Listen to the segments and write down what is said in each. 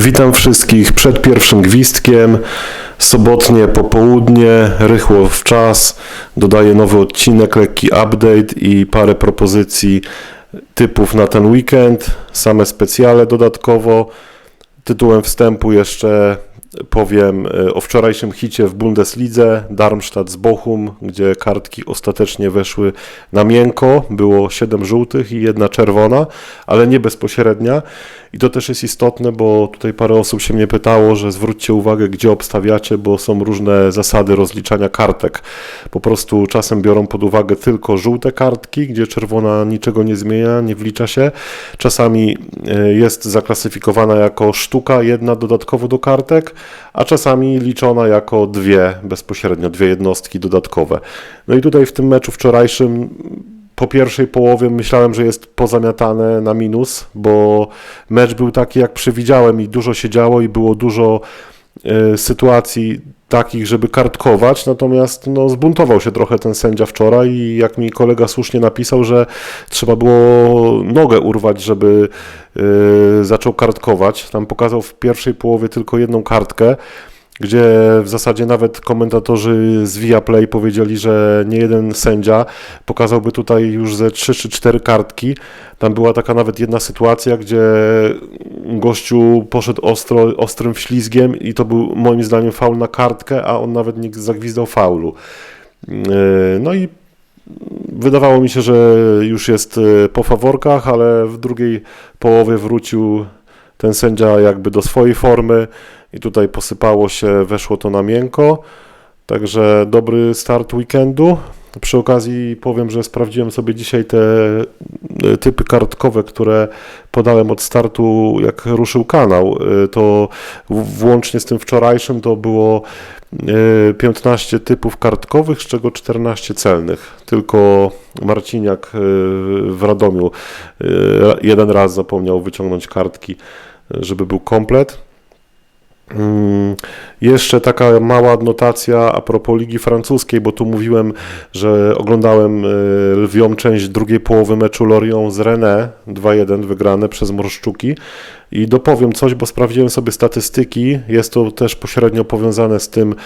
Witam wszystkich przed pierwszym gwizdkiem. Sobotnie popołudnie, rychło w czas. Dodaję nowy odcinek, lekki update i parę propozycji typów na ten weekend. Same specjale dodatkowo. Tytułem wstępu jeszcze powiem e, o wczorajszym hicie w Bundeslidze Darmstadt z Bochum, gdzie kartki ostatecznie weszły na miękko. Było 7 żółtych i jedna czerwona, ale nie bezpośrednia. I to też jest istotne, bo tutaj parę osób się mnie pytało, że zwróćcie uwagę, gdzie obstawiacie, bo są różne zasady rozliczania kartek. Po prostu czasem biorą pod uwagę tylko żółte kartki, gdzie czerwona niczego nie zmienia, nie wlicza się. Czasami e, jest zaklasyfikowana jako sztuka, jedna dodatkowo do kartek, a czasami liczona jako dwie bezpośrednio, dwie jednostki dodatkowe. No i tutaj w tym meczu wczorajszym po pierwszej połowie myślałem, że jest pozamiatane na minus, bo mecz był taki, jak przewidziałem i dużo się działo i było dużo e, sytuacji takich, żeby kartkować, natomiast no, zbuntował się trochę ten sędzia wczoraj i jak mi kolega słusznie napisał, że trzeba było nogę urwać, żeby e, zaczął kartkować. Tam pokazał w pierwszej połowie tylko jedną kartkę, gdzie w zasadzie nawet komentatorzy z Viaplay powiedzieli, że nie jeden sędzia pokazałby tutaj już ze 3 czy 4 kartki. Tam była taka nawet jedna sytuacja, gdzie gościu poszedł ostro, ostrym ślizgiem i to był moim zdaniem faul na kartkę, a on nawet nie zagwizdał faulu. Yy, no i wydawało mi się, że już jest yy, po faworkach, ale w drugiej połowie wrócił ten sędzia jakby do swojej formy i tutaj posypało się, weszło to na miękko. Także dobry start weekendu. Przy okazji powiem, że sprawdziłem sobie dzisiaj te e, typy kartkowe, które podałem od startu, jak ruszył kanał. E, to włącznie z tym wczorajszym to było 15 e, typów kartkowych, z czego 14 celnych. Tylko Marciniak w Radomiu jeden raz zapomniał wyciągnąć kartki, żeby był komplet. Mm, jeszcze taka mała adnotacja a propos Ligi Francuskiej, bo tu mówiłem, że oglądałem e, lwią część drugiej połowy meczu Lorient z Rennes 2-1 wygrane przez Morszczuki i dopowiem coś, bo sprawdziłem sobie statystyki, jest to też pośrednio powiązane z tym, e,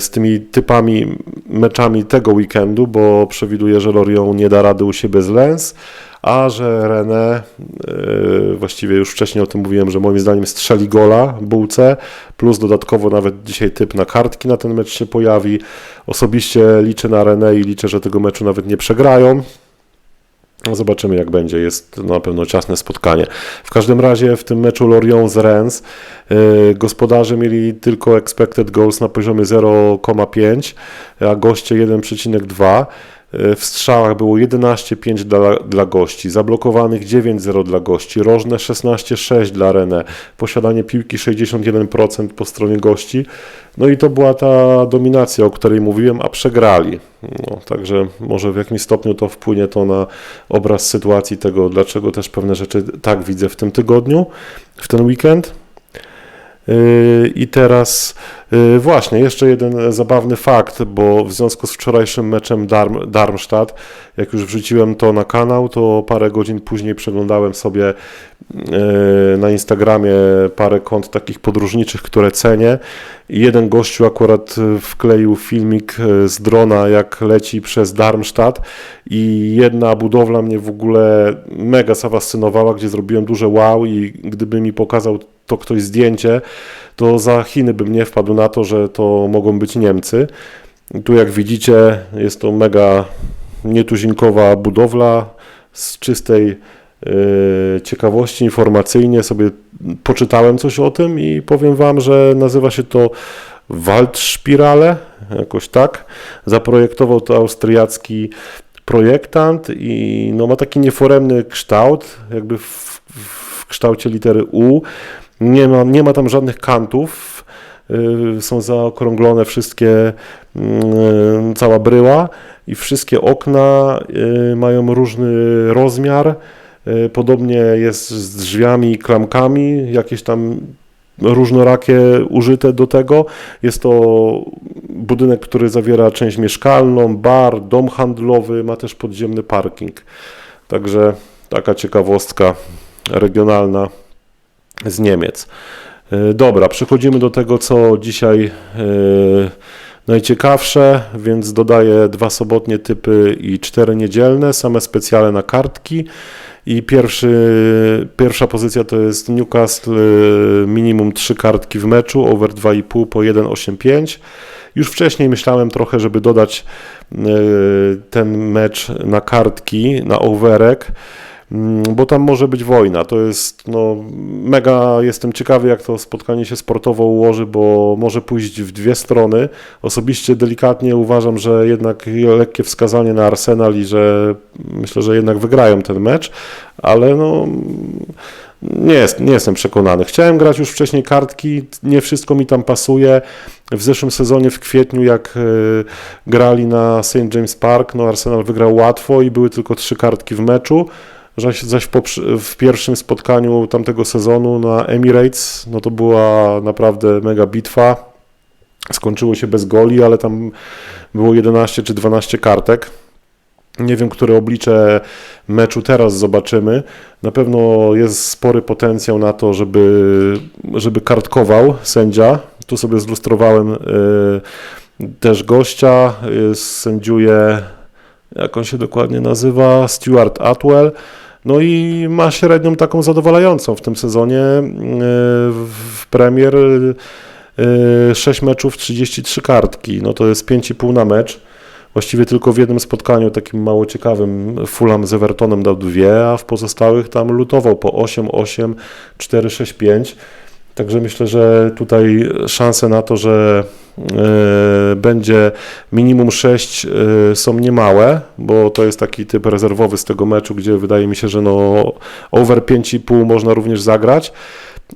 z tymi typami meczami tego weekendu, bo przewiduję, że Lorient nie da rady u siebie z Lens, a że René, yy, właściwie już wcześniej o tym mówiłem, że moim zdaniem strzeli gola bułce, plus dodatkowo nawet dzisiaj typ na kartki na ten mecz się pojawi. Osobiście liczę na René i liczę, że tego meczu nawet nie przegrają. No zobaczymy jak będzie, jest na pewno ciasne spotkanie. W każdym razie w tym meczu Lorient z Rennes yy, gospodarze mieli tylko expected goals na poziomie 0,5, a goście 1,2. W strzałach było 11-5 dla, dla gości, zablokowanych 9-0 dla gości, rożne 16-6 dla René, posiadanie piłki 61% po stronie gości. No i to była ta dominacja, o której mówiłem, a przegrali. No, także może w jakimś stopniu to wpłynie to na obraz sytuacji tego, dlaczego też pewne rzeczy tak widzę w tym tygodniu, w ten weekend. Yy, I teraz yy, właśnie jeszcze jeden zabawny fakt, bo w związku z wczorajszym meczem Darm, Darmstadt, jak już wrzuciłem to na kanał, to parę godzin później przeglądałem sobie yy, na Instagramie parę kont takich podróżniczych, które cenię. I jeden gościu akurat wkleił filmik z drona, jak leci przez Darmstadt i jedna budowla mnie w ogóle mega zafascynowała, gdzie zrobiłem duże wow i gdyby mi pokazał to ktoś zdjęcie, to za Chiny bym nie wpadł na to, że to mogą być Niemcy. Tu jak widzicie jest to mega nietuzinkowa budowla z czystej yy, ciekawości informacyjnie sobie poczytałem coś o tym i powiem Wam, że nazywa się to Waldspirale, jakoś tak. Zaprojektował to austriacki projektant i no, ma taki nieforemny kształt, jakby w, w kształcie litery U. Nie ma, nie ma tam żadnych kantów, y, są zaokrąglone wszystkie, y, cała bryła i wszystkie okna y, mają różny rozmiar. Podobnie jest z drzwiami klamkami, jakieś tam różnorakie użyte do tego. Jest to budynek, który zawiera część mieszkalną, bar, dom handlowy, ma też podziemny parking. Także taka ciekawostka regionalna z Niemiec. E, Dobra, przechodzimy do tego, co dzisiaj e, najciekawsze, więc dodaję dwa sobotnie typy i cztery niedzielne, same specjale na kartki. I pierwszy, pierwsza pozycja to jest Newcastle, e, minimum trzy kartki w meczu, over 2,5 po 1,85. Już wcześniej myślałem trochę, żeby dodać ten mecz na kartki, na overek, bo tam może być wojna. To jest no, mega. Jestem ciekawy, jak to spotkanie się sportowo ułoży, bo może pójść w dwie strony. Osobiście delikatnie uważam, że jednak lekkie wskazanie na Arsenal i że myślę, że jednak wygrają ten mecz, ale no. Nie, jest, nie jestem przekonany. Chciałem grać już wcześniej kartki, nie wszystko mi tam pasuje. W zeszłym sezonie w kwietniu, jak e, grali na St. James Park, no Arsenal wygrał łatwo i były tylko trzy kartki w meczu. Zaś, zaś poprz- w pierwszym spotkaniu tamtego sezonu na Emirates, no to była naprawdę mega bitwa. Skończyło się bez goli, ale tam było 11 czy 12 kartek. Nie wiem, które oblicze meczu teraz zobaczymy. Na pewno jest spory potencjał na to, żeby, żeby kartkował sędzia. Tu sobie zlustrowałem y, też gościa. Y, sędziuje, jak on się dokładnie nazywa, Stuart Atwell. No i ma średnią taką zadowalającą w tym sezonie y, w Premier. Y, 6 meczów, 33 kartki. No to jest 5,5 na mecz. Właściwie tylko w jednym spotkaniu takim mało ciekawym Fulham z Evertonem dał dwie, a w pozostałych tam lutował po 8, 8, 4, 6, 5. Także myślę, że tutaj szanse na to, że e, będzie minimum 6 e, są niemałe, bo to jest taki typ rezerwowy z tego meczu, gdzie wydaje mi się, że no over 5,5 można również zagrać.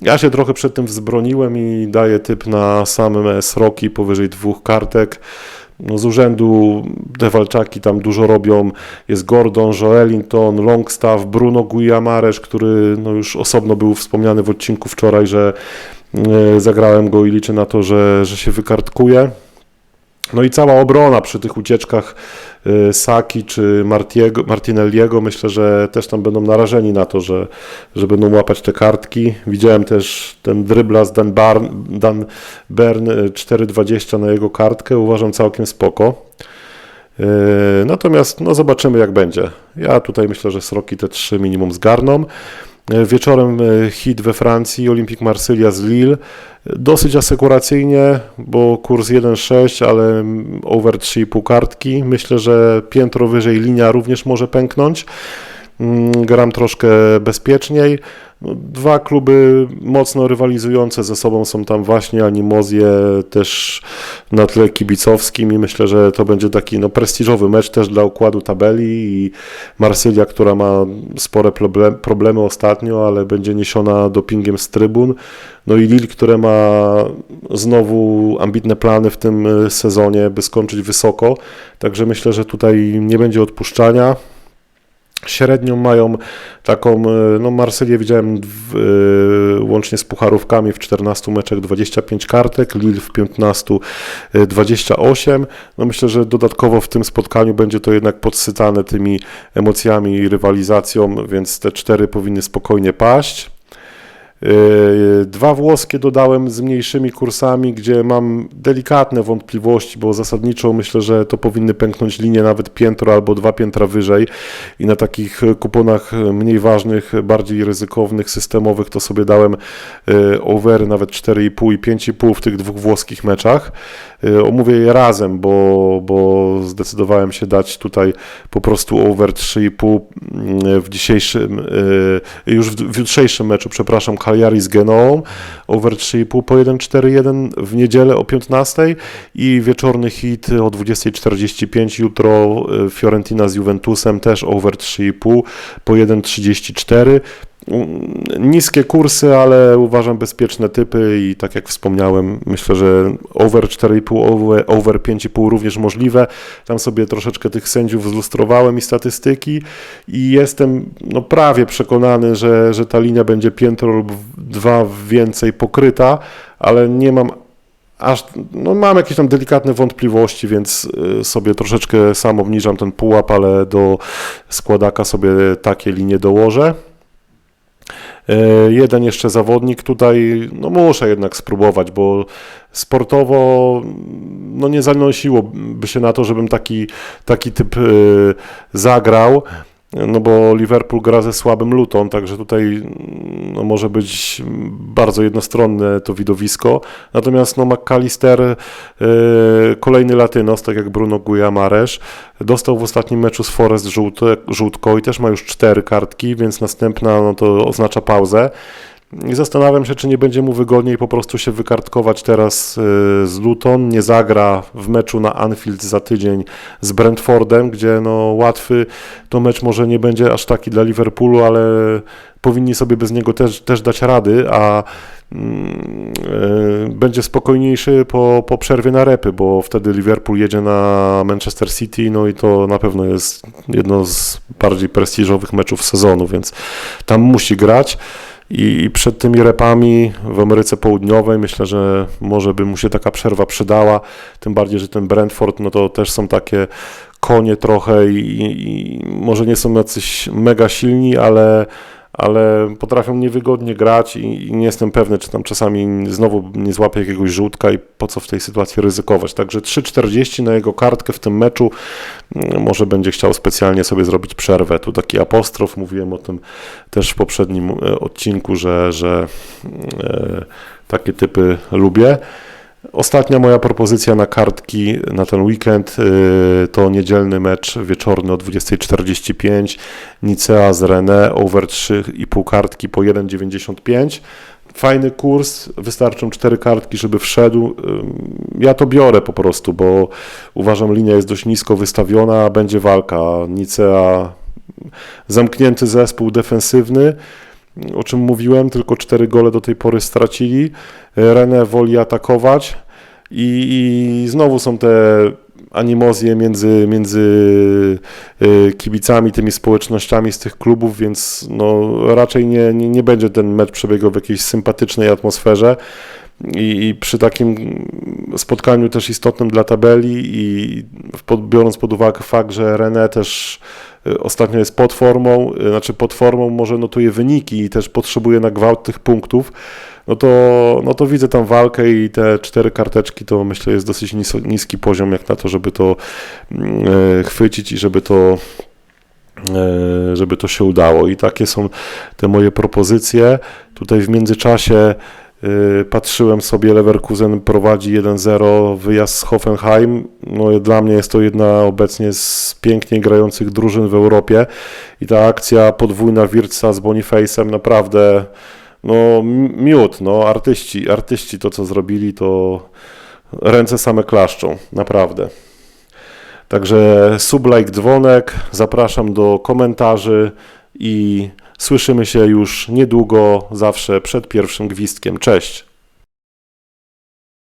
Ja się trochę przed tym wzbroniłem i daję typ na same sroki powyżej dwóch kartek. No z urzędu te walczaki tam dużo robią. Jest Gordon, Joelinton, Longstaff, Bruno Guiamaresz, który no już osobno był wspomniany w odcinku wczoraj, że e, zagrałem go i liczę na to, że, że się wykartkuje. No i cała obrona przy tych ucieczkach y, Saki czy Martiego, Martinelliego, myślę, że też tam będą narażeni na to, że, że będą łapać te kartki. Widziałem też ten drybla z Dan, Barn, Dan Bern y, 4,20 na jego kartkę, uważam całkiem spoko. Natomiast no zobaczymy jak będzie. Ja tutaj myślę, że sroki te trzy minimum zgarną. Y, Wieczorem y, hit we Francji, Olympique Marsylia z Lille. Dosyć asekuracyjnie, bo kurs 1,6, ale over 3,5 kartki. Myślę, że piętro wyżej linia również może pęknąć. Mm, Gram troszkę bezpieczniej. No, Dwa kluby mocno rywalizujące ze sobą są tam właśnie Animozje też na tle kibicowskim i myślę, że to będzie taki no, prestiżowy mecz też dla układu tabeli i Marsylia, która ma spore problem, problemy ostatnio, ale będzie niesiona dopingiem z trybun. No i Lille, które ma znowu ambitne plany w tym y, sezonie, by skończyć wysoko. Także myślę, że tutaj nie będzie odpuszczania. Średnią mają taką, e, no Marsylię widziałem w, e, łącznie z pucharówkami w 14 meczach 25 kartek, Lille w 15 e, 28. No myślę, że dodatkowo w tym spotkaniu będzie to jednak podsycane tymi emocjami i rywalizacją, więc te cztery powinny spokojnie paść. Yy, Dwa włoskie dodałem z mniejszymi kursami, gdzie mam delikatne wątpliwości, bo zasadniczo myślę, że to powinny pęknąć linie nawet piętro albo dwa piętra wyżej i na takich kuponach mniej ważnych, bardziej ryzykownych, systemowych to sobie dałem yy, overy nawet 4,5 i 5,5 w tych dwóch włoskich meczach. Yy, Omówię je razem, bo, bo zdecydowałem się dać tutaj po prostu over 3,5 yy, w dzisiejszym, już w, w jutrzejszym meczu, przepraszam, Cagliari z Genoą, over 3,5 po 1,41 w niedzielę o 15 i wieczorny hit o 20.45 jutro y, Fiorentina z Juventusem też over 3,5 po 1,34. Niskie kursy, ale uważam bezpieczne typy i tak jak wspomniałem, myślę, że over 4,5, over, over 5,5 również możliwe. Tam sobie troszeczkę tych sędziów zlustrowałem i statystyki i jestem no, prawie przekonany, że, że ta linia będzie piętro lub dwa więcej pokryta, ale nie mam aż, no mam jakieś tam delikatne wątpliwości, więc y, sobie troszeczkę sam obniżam ten pułap, ale do składaka sobie takie linie dołożę. E, Jeden jeszcze zawodnik tutaj, no muszę jednak spróbować, bo sportowo no nie zanosiłoby się na to, żebym taki, taki typ e, zagrał. No bo Liverpool gra ze słabym Luton, także tutaj no, może być bardzo jednostronne to widowisko. Natomiast no, McAllister, e, kolejny Latynos, tak jak Bruno Guiamaresz, dostał w ostatnim meczu z Forest żółte, żółtko i też ma już cztery kartki, więc następna no, to oznacza pauzę. I zastanawiam się, czy nie będzie mu wygodniej po prostu się wykartkować teraz y, z Luton. Nie zagra w meczu na Anfield za tydzień z Brentfordem, gdzie no łatwy to mecz może nie będzie aż taki dla Liverpoolu, ale powinni sobie bez niego też, też dać rady, a mm, y, będzie spokojniejszy po, po przerwie na repy, bo wtedy Liverpool jedzie na Manchester City, no i to na pewno jest jedno z bardziej prestiżowych meczów sezonu, więc tam musi grać. I przed tymi repami w Ameryce Południowej myślę, że może by mu się taka przerwa przydała. Tym bardziej, że ten Brentford, no to też są takie konie trochę i, i może nie są jacyś mega silni, ale, ale potrafią niewygodnie grać i, i nie jestem pewny, czy tam czasami znowu nie złapie jakiegoś żółtka i po co w tej sytuacji ryzykować. Także 3,40 na jego kartkę w tym meczu. Mm, Może będzie chciał specjalnie sobie zrobić przerwę. Tu taki apostrof, mówiłem o tym też w poprzednim e, odcinku, że, że e, takie typy lubię. Ostatnia moja propozycja na kartki na ten weekend y, to niedzielny mecz wieczorny o 20.45 Nicea z René over 3,5 kartki po 1,95 fajny kurs, wystarczą cztery kartki, żeby wszedł. Ym, Ja to biorę po prostu, bo uważam linia jest dość nisko wystawiona, będzie walka. Nicea zamknięty zespół defensywny, o czym mówiłem, tylko cztery gole do tej pory stracili. Renę woli atakować i, i znowu są te animozje między, między y, kibicami, tymi społecznościami z tych klubów, więc no, raczej nie, nie, nie będzie ten mecz przebiegał w jakiejś sympatycznej atmosferze. I, I przy takim spotkaniu też istotnym dla tabeli i pod, biorąc pod uwagę fakt, że René też ostatnio jest pod formą, y, znaczy pod formą może notuje wyniki i też potrzebuje na gwałt tych punktów, no to, no to widzę tam walkę i te cztery karteczki to myślę jest dosyć nis- niski poziom jak na to, żeby to mm, e, chwycić i żeby to żeby to się udało. I takie są te moje propozycje. Tutaj w międzyczasie y, patrzyłem sobie, Leverkusen prowadzi 1-0, wyjazd z Hoffenheim. No, dla mnie jest to jedna obecnie z pięknie grających drużyn w Europie i ta akcja podwójna Wirtza z Boniface'em naprawdę no, miód, no, artyści, artyści to co zrobili, to ręce same klaszczą, naprawdę. Także sub, like, dzwonek, zapraszam do komentarzy i słyszymy się już niedługo, zawsze przed pierwszym gwizdkiem. Cześć!